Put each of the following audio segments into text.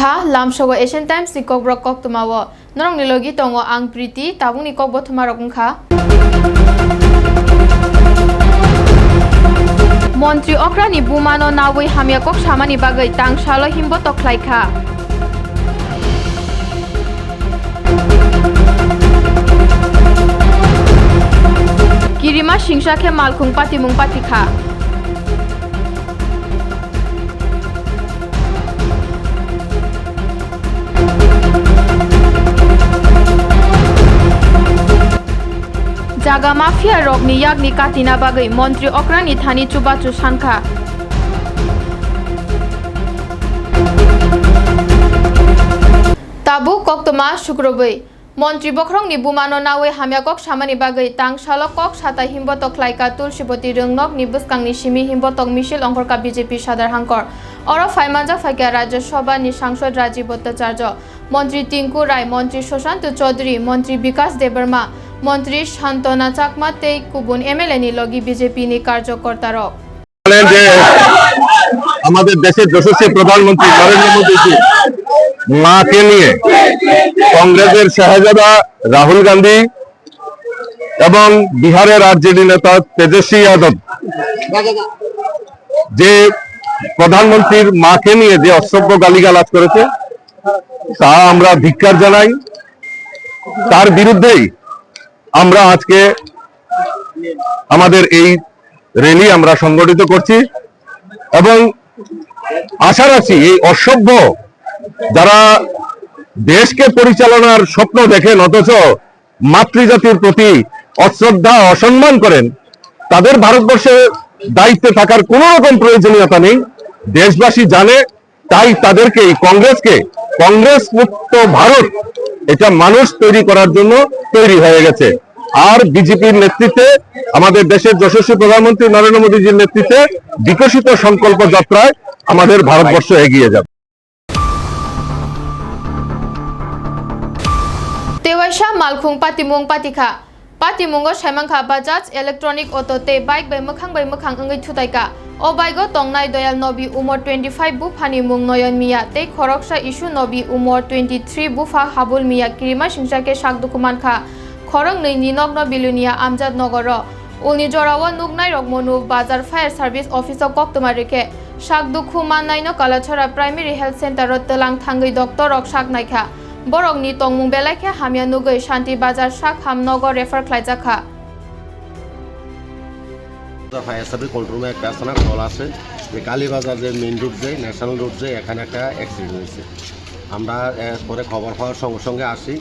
ungkha lamshawa asian times ni kokbrok kok tumawo norong ni logi tongo ang priti tabung ni kokbo thumarok ungkha মন্ত্রী অক্রানি বুমানো নাওই হামিয়া cock সামানি বাগৈ তাংশালো হিম্ব তখলাইখা কিরিমা সিংসাখে মালখুং পাতিমুং পাতিখা জাগা mafia রগনি ইয়াগনি কাটিনা বাগৈ মন্ত্রী অক্রানি Thani চুবাচু সানখা তাবু কক্তমা শুক্রবৈ মন্ত্রী বখরংনি বুমানো নাওয়ে হামিয়া কক সামানি বাগৈ তাং সালো কক সাতা হিম্বতক লাইকা তুলসীপতি রংনক নি বুসকাংনি সিমি হিম্বতক মিছিল অঙ্করকা বিজেপি সাদার হাঙ্কর অর ফাইমানজা ফাইকা রাজ্যসভা নি সাংসদ রাজীব ভট্টাচার্য মন্ত্রী টিঙ্কু রায় মন্ত্রী সুশান্ত চৌধুরী মন্ত্রী বিকাশ দেববর্মা মন্ত্রী শান্তনা চাকমা তেই কুবুন এমএলএ নি লগি বিজেপি নি যে আমাদের দেশের যশস্বী প্রধানমন্ত্রী নরেন্দ্র মোদীজি মাকে নিয়ে কংগ্রেসের শাহজাদা রাহুল গান্ধী এবং বিহারের আরজেডি নেতা তেজস্বী যাদব। যে প্রধানমন্ত্রীর মাকে নিয়ে যে অসভ্য গালিগালাজ করেছে, তা আমরা ধিক্কার জানাই। তার বিরুদ্ধেই আমরা আজকে আমাদের এই র্যালি আমরা সংগঠিত করছি এবং আশা রাখছি এই অসভ্য যারা দেশকে পরিচালনার স্বপ্ন দেখেন অথচ মাতৃজাতির প্রতি অশ্রদ্ধা, অসম্মান করেন, তাদের ভারতবর্ষে দায়িত্বে থাকার কোনো রকম প্রয়োজনীয়তা নেই। দেশবাসী জানে, তাই তাদেরকে কংগ্রেসকে কংগ্রেস মুক্ত ভারত, এটা মানুষ তৈরি করার জন্য তৈরি হয়ে গেছে। আর বিজেপির নেতৃত্বে, আমাদের দেশের যশস্বী প্রধানমন্ত্রী নরেন্দ্র মোদীজির নেতৃত্বে বিকশিত সংকল্প যাত্রায় আমাদের ভারতবর্ষ এগিয়ে যাবে। তেওয়াইশা মালখুং পাতিমুং পাতিখা পাতিমুঙ্গো সাইমাংখা বাজাজ ইলেকট্রনিক অটো তে bike bai mokhang bai mokhang angai thutaika o baigo tongnai doyal nobi umor 25 bu phani mung noyon miya tei khoroksa isu nobi umor 23 bu pha habul miya kirima singshake sak dukuman kha খরং নৈনি নগ্ন বিলুনিয়া আমজাদ নগর উনি জরাও নুগনাই রকমনু বাজার fire service office কক্তমা রেখে শাক দুখু মাননাইন কালাছড়া প্রাইমারি হেলথ সেন্টার তলাং থাঙ্গই ডক্টর রক শাক নাইখা বরংনি তংমুং বেলাইখে হামিয়া নুগৈ শান্তি বাজার শাক হামনগর রেফার খাইজাখা ফায়ার সার্ভিস কন্ট্রোল রুমে একটা আছে না আছে। যে কালীবাজার যে মেইন রোড যে, ন্যাশনাল রোড যে, এখানে একটা অ্যাক্সিডেন্ট হয়েছে। আমরা পরে খবর সঙ্গে সঙ্গে আসি।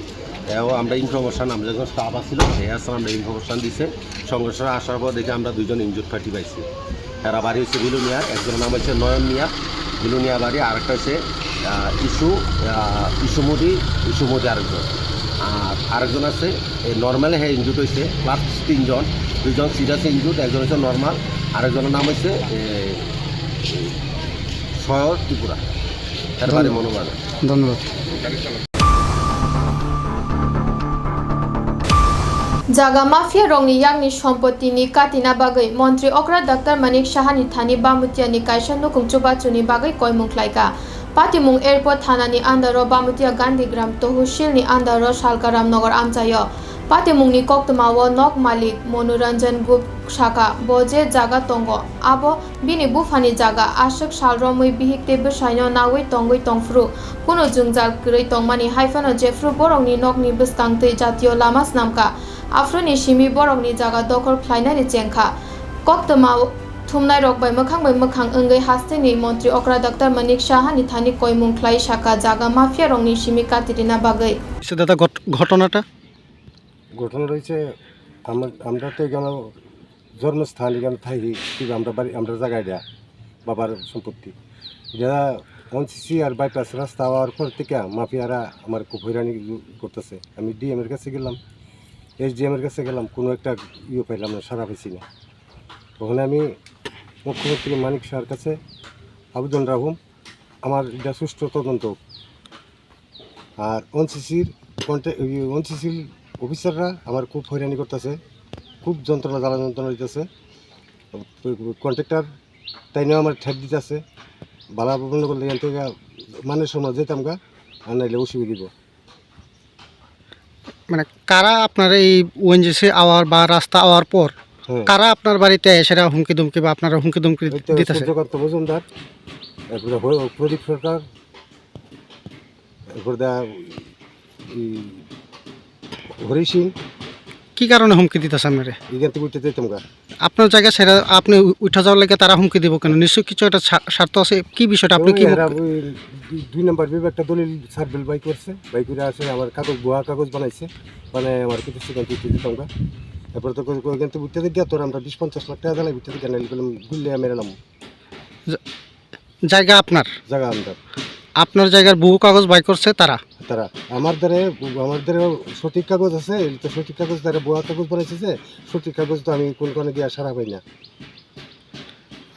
এও আমরা ইনফরমেশন আমরা যখন স্টাফ আসছিল সে আসলে দিছে। সঙ্গে আসার পর দেখে আমরা দুজন ইনজুর পার্টি পাইছি। এরা বাড়ি হচ্ছে বিলুনিয়া, একজনের নাম হচ্ছে নয়ন মিয়া। বিলুনিয়া বাড়ি, আরেকটা হচ্ছে ইস্যু ইস্যুমদি ইস্যুমদি আরেকজন। আর আরেকজন আছে এই নর্মালি হ্যাঁ ইনজুট হয়েছে প্লাস তিনজন দুজন সিরিয়াস ইনজুট একজন হচ্ছে নর্মাল আরেকজনের নাম হচ্ছে সয় ত্রিপুরা। বাড়ি মনোমান ধন্যবাদ। জাগা মাফিয়া রংনি ইয়াংনি সম্পত্তিনি কাটিনা বাগৈ মন্ত্রী অকরা ডাক্তার মানিক সাহানি থানি বামুতিয়ানি কাইসা নুকুং চুবাচুনি বাগৈ কয়মুংখ্লাইকা পাতিমুং এয়ারপোর্ট থানানি আন্দারো বামুতিয়া গান্ধীগ্রাম তহসিলনি আন্দারো শালকারাম নগর আমচায় পাতিমুংনি কক্তমাও নক মালিক মনোরঞ্জন গুপ শাখা বজে জাগা তঙ্গ আবো বিনি বুফানি জাগা আশক সালরমই বিহিকতে বসাইনো নাওই তঙ্গই তংফ্রু কোনো জুংজাল গ্রৈ তংমানি হাইফানো জেফ্রু বরংনি নকনি বসকাংতৈ জাতীয় লামাস নামকা আফ্রনি সিমি বরংনি জাগা দখল খ্লাইনানি চেংখা কক্তমা থুমনাই রক বাই মোখাং বাই মোখাং ওঙ্গৈ হাস্তেনি মন্ত্রী অকরা ডাক্তার মানিক সাহানি থানি কয়মুং খ্লাই শাখা জাগা মাফিয়া রংনি সিমি কাতিরিনা বাগৈ সে দাদা ঘটনাটা ঘটনা রয়েছে আমরা আমরা তো এখানে জন্মস্থান এখানে থাকি কিন্তু আমরা বাড়ি আমরা জায়গায় দেয়া বাবার সম্পত্তি এটা এনসিসি আর বাইপাস রাস্তা হওয়ার পর থেকে মাফিয়ারা আমার খুব হয়রানি করতেছে আমি ডিএম এর কাছে গেলাম এস ডিএম এর কাছে গেলাম কোনো একটা ইয়ে পাইলাম না সারা পেয়েছি না ওখানে আমি মুখ্যমন্ত্রী মানিক শাহর কাছে আবেদন রাখুম আমার এটা সুষ্ঠু তদন্ত। আর এনসিসির কন্ট্যাক্ট এনসিসির অফিসাররা আমার খুব হয়রানি করতেছে। খুব যন্ত্রণা, জ্বালা যন্ত্রণা দিতেছে। কন্ট্রাক্টর তাই নিয়েও আমার ঠেট দিতেছে। বালা মনে করলে এখান থেকে মানে সময় যেতাম গা, আর নাইলে অসুবিধা দিব। মানে কারা আপনার এই ওএনজিসি আওয়ার বা রাস্তা আওয়ার পর কারা আপনার বাড়িতে এসেরা হুমকি দুমকি বা আপনারা হুমকি দুমকি দিতেছে? সূর্যকান্ত মজুমদার এরপরে প্রদীপ সরকার এরপরে হরি সিং। কি কারণে হুমকি দিতেছে আপনারে? এখান থেকে উঠতে যেতাম আপনার জায়গা সেটা আপনি উঠা যাওয়ার লাগে তারা হুমকি দিব কেন? নিশ্চয়ই কিছু একটা স্বার্থ আছে? কি বিষয়টা? আপনি কি দুই- নম্বর বিভাগটা দলিল সার্ভেল বাই করছে। বাই করে আসে আমার কাগজ ভুয়া কাগজ বানাইছে। মানে আমার কিছু সেখান থেকে গা এরপরে তো এখান থেকে উঠতে গিয়ে তোর আমরা বিশ পঞ্চাশ লাখ টাকা দিলাই উঠতে গিয়ে গুল্লে মেরে নাম। জায়গা আপনার? জায়গা আমরা আপনার জায়গার বহু কাগজ বাই করছে তারা? তারা। আমার দ্বারে আমার দ্বারা সঠিক কাগজ আছে তো সঠিক কাগজ দ্বারা ভুয়া কাগজ বানাইছে সঠিক কাগজ তো আমি কোন কোনে গিয়ে সারা পাই না।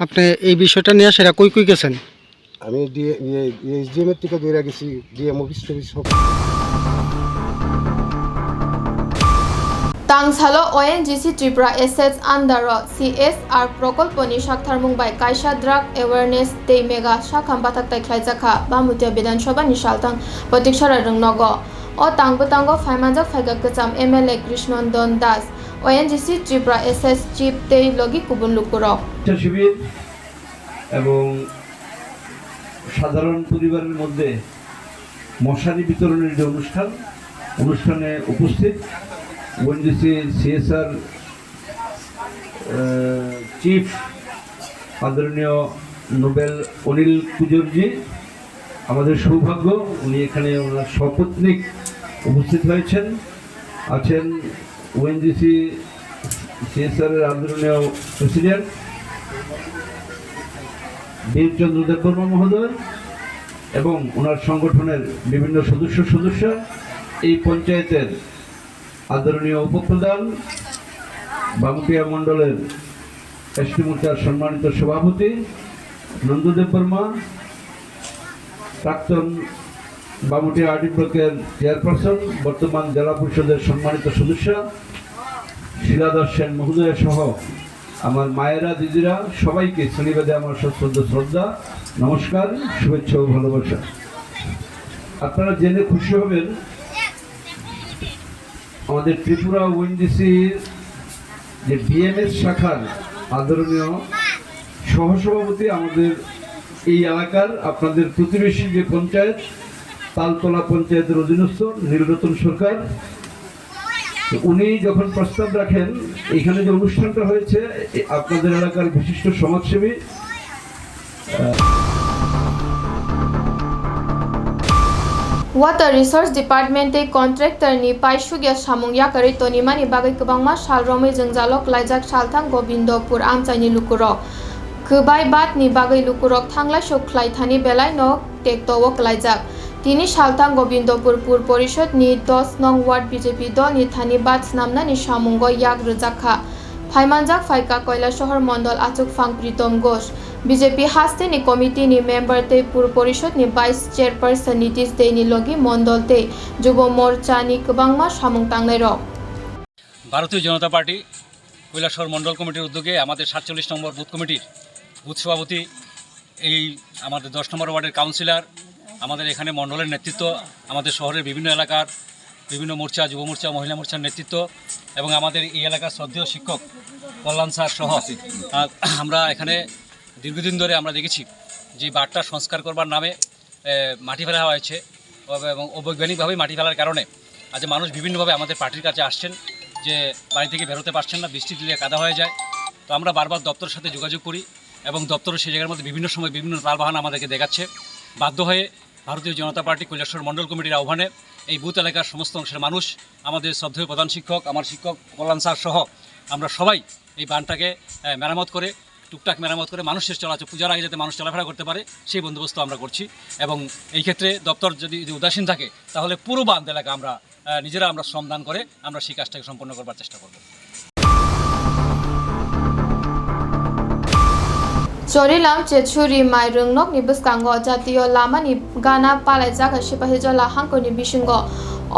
আপনি এই বিষয়টা নিয়ে সেরা কই কই গেছেন? আমি ডিএ এর থেকে দূরে গেছি ডিএম অফিস টফিস সব। তাংসালো ONGC Tripura assets under CSR প্রকল্পনি সাকথারমুং বাই কাইসা ড্রাগ এওয়ারনেস ডে মেগা সাখাম বাথাক তাইখ্লাইজাখা বামুতিয়া বিধানসভানি সালথাং প্রতীক্ষারা রংনগ ও তাংবো তাঙ্গো ফাইমানজাক ফাইগা কচাম MLA Krishnandan Das. ONGC Tripura S S তেই লগি কুবুন শিবির এবং সাধারণ পরিবারের মধ্যে মশারি বিতরণের যে অনুষ্ঠান, অনুষ্ঠানে উপস্থিত ওএনজিসি সিএসআর চিফ আদরণীয় নোবেল অনিল কুজুরজি আমাদের সৌভাগ্য, উনি এখানে ওনার সপত্নিক উপস্থিত হয়েছেন, আছেন ওএনজিসি সিএসআর এর আদরণীয় প্রেসিডেন্ট বীরচন্দ্র দেববর্মা মহোদয় এবং ওনার সংগঠনের বিভিন্ন সদস্য সদস্য, এই পঞ্চায়েতের আদরণীয় উপপ্রধান, বামুটিয়া মণ্ডলের এসটি মোর্চার সম্মানিত সভাপতি নন্দদেব বর্মা, প্রাক্তন বামুটিয়া আরডি ব্লকের চেয়ারপারসন, বর্তমান জেলা পরিষদের সম্মানিত সদস্য, শিলাদাস সেন মহোদয় সহ আমার মায়েরা, দিদিরা, সবাইকে শ্রেণীবাদে আমার সশ্রদ্ধ শ্রদ্ধা, নমস্কার, শুভেচ্ছা ও ভালোবাসা। আপনারা জেনে খুশি হবেন আমাদের ত্রিপুরা ওএনডিসির যে বিএমএস শাখার আদরণীয় সহসভাপতি আমাদের এই এলাকার আপনাদের প্রতিবেশী যে পঞ্চায়েত, তালতলা পঞ্চায়েতের অধীনস্থ নীলরতন সরকার উনি যখন প্রস্তাব রাখেন, এখানে যে অনুষ্ঠানটা হয়েছে আপনাদের এলাকার বিশিষ্ট সমাজসেবী Water Resource Department tei contractor ni paisugya samung yakari toni mani bagai kwbangma sal romai jengjalok laijak salthang Gobindopur amchaini lukurok kwbai bat ni bagai lukurok thanglai sok khlai thani belai no tektowo klaijak তিনি সালথাং গোবিন্দপুর পুর পরিষদ নি দশ নং word BJP দল নি Thani বাদ নামনানি সামুঙ্গ ইয়াক রোজাখা ফাইমানজাক ফাইকা কয়লা শহর মন্ডল আচুক ফাং প্রীতম ঘোষ বিজেপি হাস্তে নি কমিটি নি তে পুর পরিষদ নি নীতিশ দে নি লগি মন্ডল তে যুব কবাংমা সামুং টাংলাই রক ভারতীয় জনতা পার্টি কৈলাসহর মণ্ডল কমিটির উদ্যোগে আমাদের সাতচল্লিশ নম্বর বুথ কমিটির বুথ সভাপতি, এই আমাদের দশ নম্বর ওয়ার্ডের কাউন্সিলর, আমাদের এখানে মণ্ডলের নেতৃত্ব, আমাদের শহরের বিভিন্ন এলাকার বিভিন্ন মোর্চা, যুব মোর্চা, মহিলা মোর্চার নেতৃত্ব এবং আমাদের এই এলাকার শ্রদ্ধেয় শিক্ষক কল্যাণ স্যার সহ আমরা এখানে দীর্ঘদিন ধরে আমরা দেখেছি যে বারটা সংস্কার করবার নামে মাটি ফেলা হয়েছে এবং অবৈজ্ঞানিকভাবে মাটি ফেলার কারণে আজ মানুষ বিভিন্নভাবে আমাদের পার্টির কাছে আসছেন যে বাড়ি থেকে বেরোতে পারছেন না, বৃষ্টি দিলে কাদা হয়ে যায়। তো আমরা বারবার দপ্তরের সাথে যোগাযোগ করি এবং দপ্তর সেই জায়গার মধ্যে বিভিন্ন সময় বিভিন্ন তালবাহানা আমাদেরকে দেখাচ্ছে। বাধ্য হয়ে ভারতীয় জনতা পার্টি কৈলাসহর মণ্ডল কমিটির আহ্বানে এই বুথ এলাকার সমস্ত অংশের মানুষ, আমাদের শ্রদ্ধেয় প্রধান শিক্ষক, আমার শিক্ষক কল্যাণ স্যার সহ আমরা সবাই এই বানটাকে মেরামত করে টুকটাক মেরামত করে মানুষের চলাচল পূজার আগে যাতে মানুষ চলাফেরা করতে পারে, সেই বন্দোবস্ত আমরা করছি। এবং এই ক্ষেত্রে দপ্তর যদি যদি উদাসীন থাকে, তাহলে পুরো বান্ধ এলাকা আমরা নিজেরা আমরা শ্রমদান করে আমরা সেই কাজটাকে সম্পন্ন করবার চেষ্টা করব। Chorilam Chechuri Mai Rungnok ni Buskango Jatiyo Lama ni Gana Palai Jaga Shipahijala Hanko ni Bishingo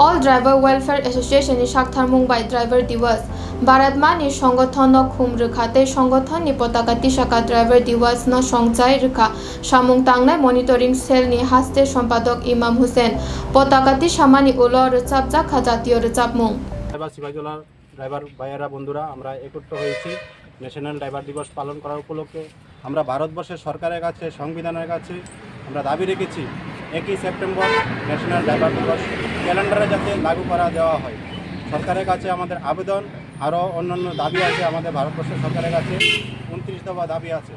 all driver welfare association ni সাকথার মুম্বাই ড্রাইভার দিবস ভারত মানি সংগঠন রখাতে সংগঠন ni পতাকা তিসাকা ড্রাইভার দিবস ন সংচাই রখা সামুং তাংনাই মনিটরিং সেল ni হাস্তে সম্পাদক ইমাম হোসেন পতাকা তিসামানি উল রচাপ জাখা জাতীয় রচাপমুং ড্রাইভার সিপাহীজলার ড্রাইভার ভাইয়েরা বন্ধুরা আমরা একত্র হয়েছি। ন্যাশনাল ড্রাইভার দিবস পালন করার উপলক্ষে। আমরা ভারতবর্ষের সরকারের কাছে, সংবিধানের কাছে আমরা দাবি রেখেছি। একই সেপ্টেম্বর ন্যাশনাল ড্রাইভার দিবস ক্যালেন্ডারে যাতে লাগু করা দেওয়া হয়। সরকারের কাছে আমাদের আবেদন, আরও অন্যান্য দাবি আছে আমাদের ভারতবর্ষের সরকারের কাছে, উনত্রিশ দফা দাবি আছে।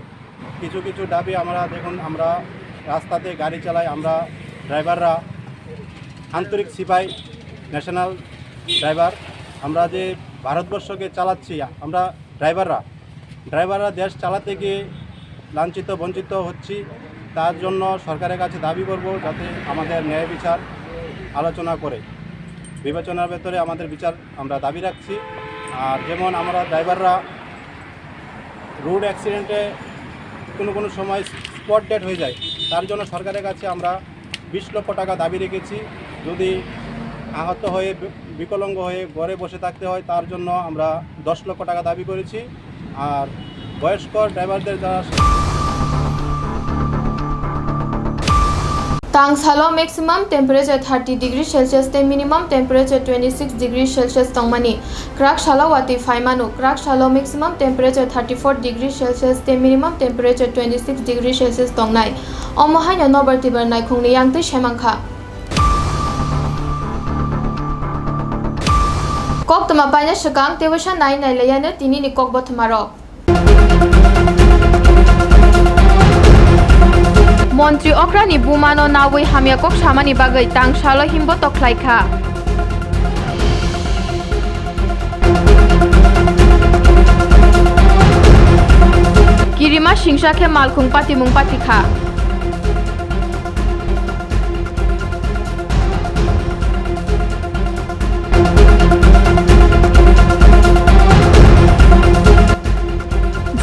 কিছু কিছু দাবি আমরা দেখুন, আমরা রাস্তাতে গাড়ি চালাই আমরা ড্রাইভাররা, আন্তরিক সিপাই, ন্যাশনাল ড্রাইভার, আমরা যে ভারতবর্ষকে চালাচ্ছি, আমরা ড্রাইভাররা ড্রাইভাররা দেশ চালাতে গিয়ে লাঞ্ছিত, বঞ্চিত হচ্ছি, তার জন্য সরকারের কাছে দাবি করব যাতে আমাদের ন্যায় বিচার আলোচনা করে। বিবেচনার ভেতরে আমাদের বিচার আমরা দাবি রাখছি। আর যেমন আমরা ড্রাইভাররা রোড অ্যাক্সিডেন্টে কোনো কোনো সময় স্পট ডেট হয়ে যায়, তার জন্য সরকারের কাছে আমরা বিশ লক্ষ টাকা দাবি রেখেছি। যদি আহত হয়ে বিকলাঙ্গ হয়ে ঘরে বসে থাকতে হয়, তার জন্য আমরা দশ লক্ষ টাকা দাবি করেছি। আর বয়স্ক ড্রাইভারদের যারা Tangsalo maximum temperature 30 degree Celsius te minimum temperature 26 degree Celsius tongmani. Krak Shalawati Faimanu. Krak Shalo maximum temperature 34 degree Celsius te minimum temperature 26 degree Celsius tongnai. Omohanya noberti bernai khungni shemangkha. Kok tama panya shakang tewasha nai nai layane tini ni kok botmarok. মন্ত্রী অক্রানি বুমানো নাওই হামিয়াকক সামানি বাগৈ তাংসালো হিম্ব তখলাইখা কিরিমা সিংসাখে মালখুং পাতিমুং পাতিখা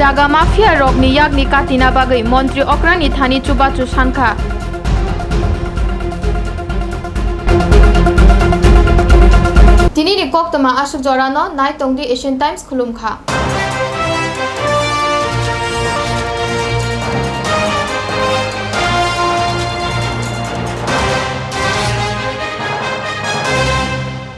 জাগা mafia রগনি ইয়াগনি কাটিনা বাগৈ মন্ত্রী অক্রানি Thani চুবাচু সানখা তিনি নি koktama asuk jorano nai tongdi asian times khulumkha